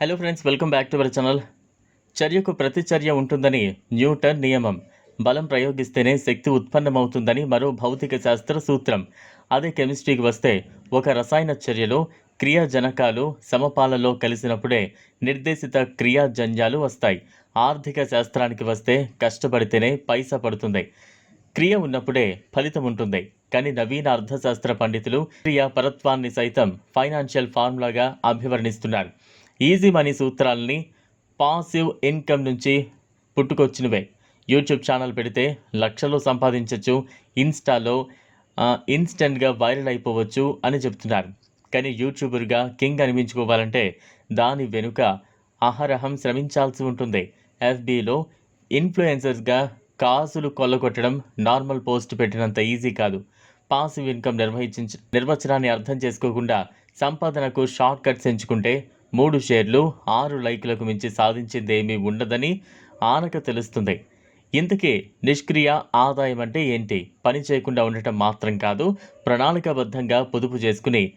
Hello friends welcome back to our channel చర్యకు ప్రతిచర్య ఉంటుందని న్యూటన్ నియమం. బలం ప్రయోగిస్తేనే శక్తి ఉత్పన్నమవుతుందని మరో భౌతిక శాస్త్ర సూత్రం. అదే కెమిస్ట్రీకి వస్తే ఒక రసాయన చర్యలో క్రియాజనకాలు సమపాలలో కలిసినప్పుడే నిర్దేశిత క్రియాజన్యాలు వస్తాయి. ఆర్థిక శాస్త్రానికి వస్తే కష్టపడితేనే పైసా పడుతుంది. క్రియ ఉన్నప్పుడే ఫలితం ఉంటుంది. కానీ నవీన అర్థశాస్త్ర పండితులు క్రియా పరత్వాన్ని సైతం ఫైనాన్షియల్ ఫార్ములాగా అభివర్ణిస్తున్నారు. ఈజీ మనీ సూత్రాలని పాసివ్ ఇన్కమ్ నుంచి పుట్టుకొచ్చినవే. యూట్యూబ్ ఛానల్ పెడితే లక్షలు సంపాదించవచ్చు ఇన్స్టాలో ఇన్స్టెంట్గా వైరల్ అయిపోవచ్చు అని చెప్తున్నారు. కానీ యూట్యూబర్గా కింగ్ అనిపించుకోవాలంటే దాని వెనుక అహరహం శ్రమించాల్సి ఉంటుంది. ఎఫ్బీలో ఇన్ఫ్లుయెన్సర్స్గా కాసులు కొల్లగొట్టడం నార్మల్ పోస్ట్ పెట్టినంత ఈజీ కాదు. పాసివ్ ఇన్కమ్ నిర్వహించ నిర్వచనాన్ని అర్థం చేసుకోకుండా సంపాదనకు షార్ట్ కట్స్ ఎంచుకుంటే మూడు షేర్లు ఆరు లైక్లకు మించి సాధించింది ఏమీ ఉండదని ఆనక తెలుస్తుంది. ఇంతకీ నిష్క్రియ ఆదాయం అంటే ఏంటి? పని చేయకుండా ఉండటం మాత్రం కాదు ప్రణాళికాబద్ధంగా పొదుపు చేసుకుని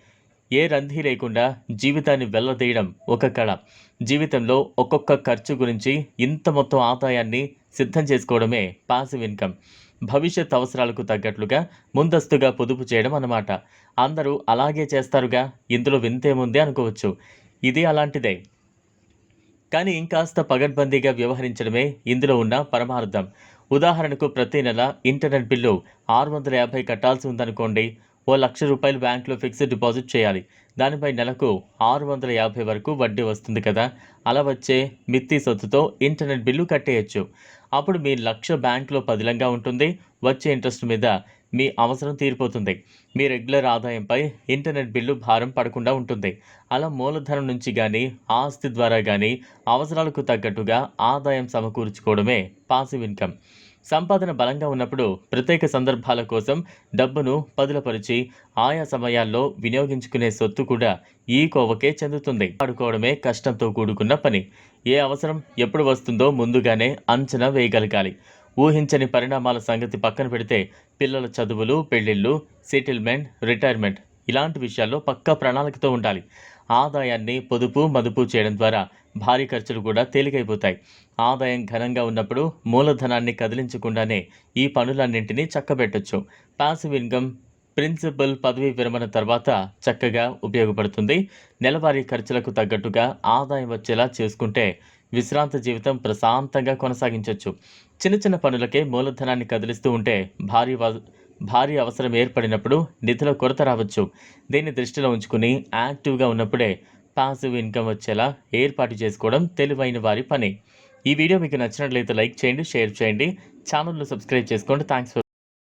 ఏ రంధి లేకుండా జీవితాన్ని వెళ్ళదీయడం ఒక కళ. జీవితంలో ఒక్కొక్క ఖర్చు గురించి ఇంత మొత్తం ఆదాయాన్ని సిద్ధం చేసుకోవడమే పాసివ్ ఇన్కమ్ భవిష్యత్ అవసరాలకు తగ్గట్లుగా ముందస్తుగా పొదుపు చేయడం అన్నమాట. అందరూ అలాగే చేస్తారుగా? ఇందులో వింతేముంది అనుకోవచ్చు. ఇది అలాంటిదే. కానీ ఇంకాస్త పగడ్బందీగా వ్యవహరించడమే ఇందులో ఉన్న పరమార్థం. ఉదాహరణకు ప్రతి నెల ఇంటర్నెట్ బిల్లు ఆరు వందల యాభై కట్టాల్సి ఉందనుకోండి ఓ లక్ష రూపాయలు బ్యాంకులో ఫిక్స్డ్ డిపాజిట్ చేయాలి. దానిపై నెలకు ఆరు వందల యాభై వరకు వడ్డీ వస్తుంది కదా. అలా వచ్చే మిత్తి సొత్తుతో ఇంటర్నెట్ బిల్లు కట్టేయచ్చు. అప్పుడు మీ లక్ష బ్యాంకులో పదిలంగా ఉంటుంది. వచ్చే ఇంట్రెస్ట్ మీద మీ అవసరం తీరిపోతుంది. మీ రెగ్యులర్ ఆదాయంపై ఇంటర్నెట్ బిల్లు భారం పడకుండా ఉంటుంది. అలా మూలధనం నుంచి కానీ ఆస్తి ద్వారా కానీ అవసరాలకు తగ్గట్టుగా ఆదాయం సమకూర్చుకోవడమే పాసివ్ ఇన్కమ్. సంపాదన బలంగా ఉన్నప్పుడు ప్రత్యేక సందర్భాల కోసం డబ్బును పదులపరిచి ఆయా సమయాల్లో వినియోగించుకునే సొత్తు కూడా ఈ కోవకే చెందుతుంది. ఆడుకోవడమే కష్టంతో కూడుకున్న పని. ఏ అవసరం ఎప్పుడు వస్తుందో ముందుగానే అంచనా వేయగలగాలి. ఊహించని పరిణామాల సంగతి పక్కన పెడితే పిల్లల చదువులు పెళ్ళిళ్ళు సెటిల్మెంట్ రిటైర్మెంట్ ఇలాంటి విషయాల్లో పక్కా ప్రణాళికతో ఉండాలి. ఆదాయాన్ని పొదుపు మదుపు చేయడం ద్వారా భారీ ఖర్చులు కూడా తేలికైపోతాయి. ఆదాయం ఘనంగా ఉన్నప్పుడు మూలధనాన్ని కదిలించకుండానే ఈ పనులన్నింటినీ చక్కబెట్టొచ్చు. పాసివ్ ఇన్కమ్ ప్రిన్సిపల్ పదవీ విరమణ తర్వాత చక్కగా ఉపయోగపడుతుంది. నెలవారీ ఖర్చులకు తగ్గట్టుగా ఆదాయం వచ్చేలా చేసుకుంటే విశ్రాంత జీవితం ప్రశాంతంగా కొనసాగించవచ్చు చిన్న చిన్న పనులకే మూలధనాన్ని కదిలిస్తూ ఉంటే భారీ వ- భారీ అవసరం ఏర్పడినప్పుడు నిధుల కొరత రావచ్చు. దీన్ని దృష్టిలో ఉంచుకుని యాక్టివ్గా ఉన్నప్పుడే పాసివ్ ఇన్కమ్ వచ్చేలా ఏర్పాటు చేసుకోవడం తెలివైన వారి పని. ఈ వీడియో మీకు నచ్చినట్లయితే లైక్ చేయండి షేర్ చేయండి. ఛానల్ను సబ్స్క్రైబ్ చేసుకోండి. Thanks for